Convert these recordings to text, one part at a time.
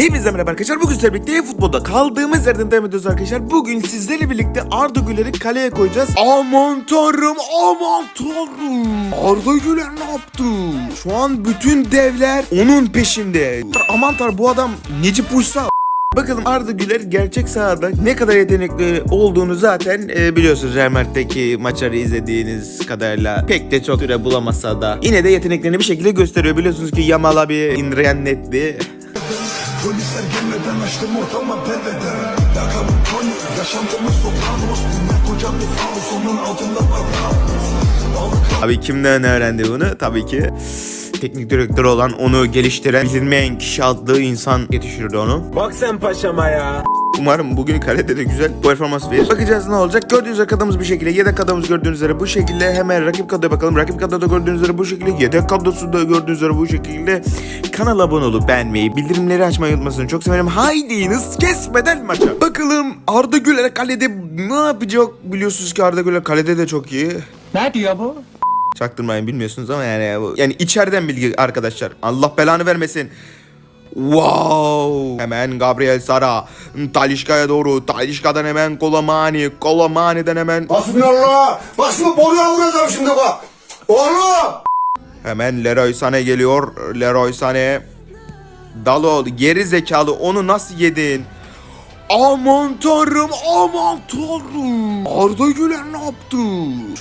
Hepinize merhaba arkadaşlar. Bugün sizlerle birlikte futbolda kaldığımız yerden devam ediyoruz arkadaşlar. Bugün sizlerle birlikte Arda Güler'i kaleye koyacağız. Aman tanrım, aman tanrım. Arda Güler ne yaptı? Şu an bütün devler onun peşinde. Aman tanrım bu adam Necip Uysal. Bakalım Arda Güler gerçek sahada ne kadar yetenekli olduğunu zaten e, biliyorsunuz Real Madrid'deki maçları izlediğiniz kadarıyla pek de çok süre bulamasa da yine de yeteneklerini bir şekilde gösteriyor. Biliyorsunuz ki Yamal abi inreyen netti. Polisler gelmeden açtım ortama pervede Lakabım Tony, yaşantımız Sopranos Dünya koca bir faus, onun altında var Abi kimden öğrendi bunu? Tabii ki teknik direktör olan onu geliştiren bilinmeyen kişi adlı insan yetiştirdi onu. Bak sen paşama ya. Umarım bugün kalede de güzel performans verir. Bakacağız ne olacak. Gördüğünüz kadromuz bir şekilde. Yedek kadromuz gördüğünüz üzere bu şekilde. Hemen rakip kadroya bakalım. Rakip kadroda gördüğünüz üzere bu şekilde. Yedek kadrosu da gördüğünüz üzere bu şekilde. Kanala abone olup beğenmeyi, bildirimleri açmayı unutmasın. Çok severim. Haydi hız kesmeden maça. Bakalım Arda Güler kalede ne yapacak? Biliyorsunuz ki Arda Güler kalede de çok iyi. Ne diyor bu? Çaktırmayın bilmiyorsunuz ama yani bu yani içeriden bilgi arkadaşlar. Allah belanı vermesin. Wow! Hemen Gabriel Sara. Talişka'ya doğru. Talişka'dan hemen Kolamani. Kolamani'den hemen Hasbinallah Bak şimdi boruya vuracağım şimdi bak Oğlum hemen Leroy Sané geliyor. Leroy Sané. Dalo geri zekalı onu nasıl yedin? Aman tanrım aman tanrım. Arda Güler ne yaptı?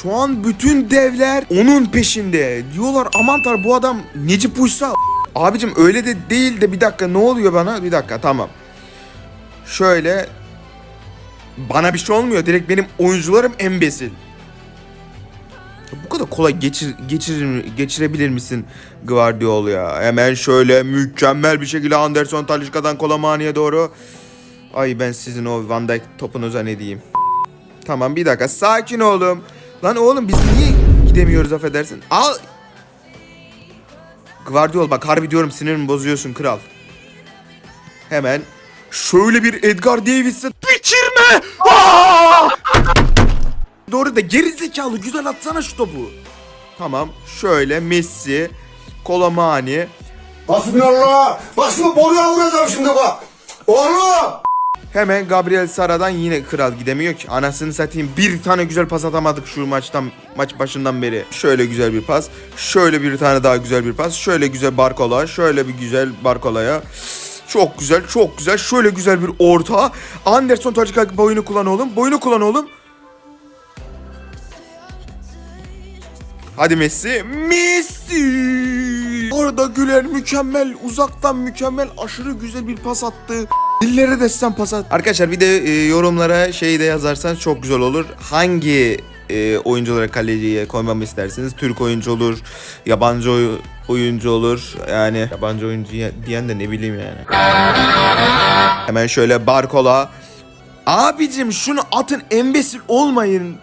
Şu an bütün devler onun peşinde. Diyorlar aman tanrım bu adam Necip Uysal. Abicim öyle de değil de bir dakika ne oluyor bana? Bir dakika tamam. Şöyle bana bir şey olmuyor. Direkt benim oyuncularım embesil. Bu kadar kolay geçir, geçirir, geçirebilir misin Guardiola ya? Hemen şöyle mükemmel bir şekilde Anderson Talişka'dan Kolamani'ye doğru. Ay ben sizin o Van Dijk topunuza ne diyeyim. Tamam bir dakika sakin oğlum. Lan oğlum biz niye gidemiyoruz affedersin. Al. Guardiola bak harbi diyorum sinirimi bozuyorsun kral. Hemen şöyle bir Edgar Davis'e bitirme. Doğru da geri zekalı güzel atsana şu topu. Tamam şöyle Messi, Kolamani, Hasbinallah Bak şimdi boruya vuracağım şimdi bak Oğlum Hemen Gabriel Sara'dan yine kral gidemiyor ki. Anasını satayım bir tane güzel pas atamadık şu maçtan maç başından beri. Şöyle güzel bir pas. Şöyle bir tane daha güzel bir pas. Şöyle güzel Barkola. Şöyle bir güzel Barkola'ya. Çok güzel, çok güzel. Şöyle güzel bir orta. Anderson Tacika boyunu kullan oğlum. Boyunu kullan oğlum. Hadi Messi. Messi! Orada Güler mükemmel, uzaktan mükemmel, aşırı güzel bir pas attı. Dillere destem pas. Arkadaşlar bir de e, yorumlara şey de yazarsanız çok güzel olur. Hangi e, oyunculara kaleciye koymamı istersiniz? Türk oyuncu olur, yabancı oy- oyuncu olur. Yani yabancı oyuncu diyen de ne bileyim yani. Hemen şöyle Barkola. Abicim şunu atın embesil olmayın.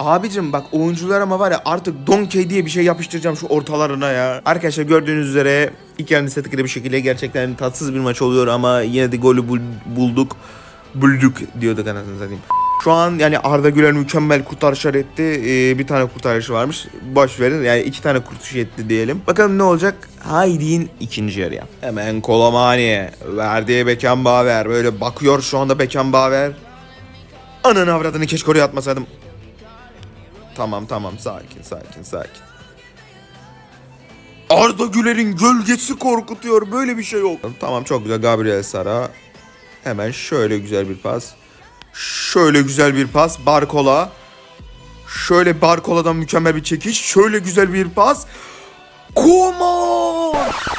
Abicim bak oyuncular ama var ya artık Donkey diye bir şey yapıştıracağım şu ortalarına ya. Arkadaşlar gördüğünüz üzere ilk yarı statikli bir şekilde gerçekten tatsız bir maç oluyor ama yine de golü bul- bulduk. Bulduk diyorduk anasını satayım. Şu an yani Arda Güler mükemmel kurtarışlar etti. Ee, bir tane kurtarışı varmış. Boş verin yani iki tane kurtarış etti diyelim. Bakalım ne olacak? Haydi'nin ikinci yarıya. Hemen Kolomani. Verdiği Beckenbauer. Böyle bakıyor şu anda Beckenbauer. Ananı avradını keşke oraya atmasaydım. Tamam tamam sakin sakin sakin. Arda Güler'in gölgesi korkutuyor. Böyle bir şey yok. Tamam çok güzel Gabriel Sara. Hemen şöyle güzel bir pas. Şöyle güzel bir pas. Barkola. Şöyle Barkola'dan mükemmel bir çekiş. Şöyle güzel bir pas. Koman!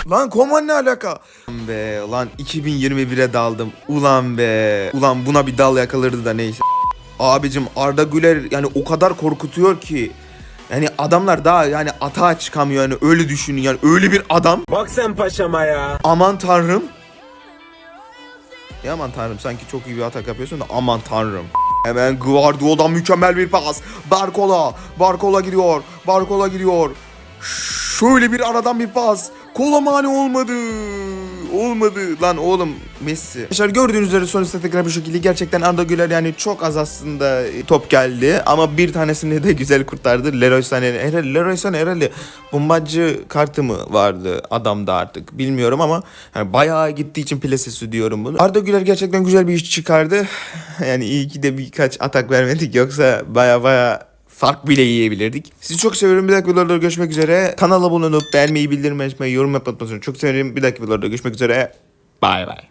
Lan Koman ne alaka? Ulan Be lan 2021'e daldım. Ulan be. Ulan buna bir dal yakalardı da neyse. Abicim Arda Güler yani o kadar korkutuyor ki. Yani adamlar daha yani atağa çıkamıyor yani öyle düşünün yani öyle bir adam. Bak sen paşama ya. Aman tanrım. Ya aman tanrım sanki çok iyi bir atak yapıyorsun da aman tanrım. Hemen Guardiola'dan mükemmel bir pas. Barcola. Barcola gidiyor. Barcola gidiyor. Şöyle bir aradan bir pas. Kolamani olmadı. Olmadı lan oğlum Messi. Arkadaşlar gördüğünüz üzere son tekrar bu şekilde gerçekten Arda Güler yani çok az aslında top geldi ama bir tanesini de güzel kurtardı. Leroy Sané herhalde Leroy Sané herhalde bombacı kartı mı vardı adamda artık bilmiyorum ama yani bayağı gittiği için plasesi diyorum bunu. Arda Güler gerçekten güzel bir iş çıkardı. Yani iyi ki de birkaç atak vermedik yoksa baya baya fark bile yiyebilirdik. Sizi çok seviyorum. Bir dahaki videolarda görüşmek üzere. Kanala abone olup beğenmeyi, bildirim açmayı, yorum yapmayı. Çok severim. Bir dahaki videolarda görüşmek üzere. Bay bay.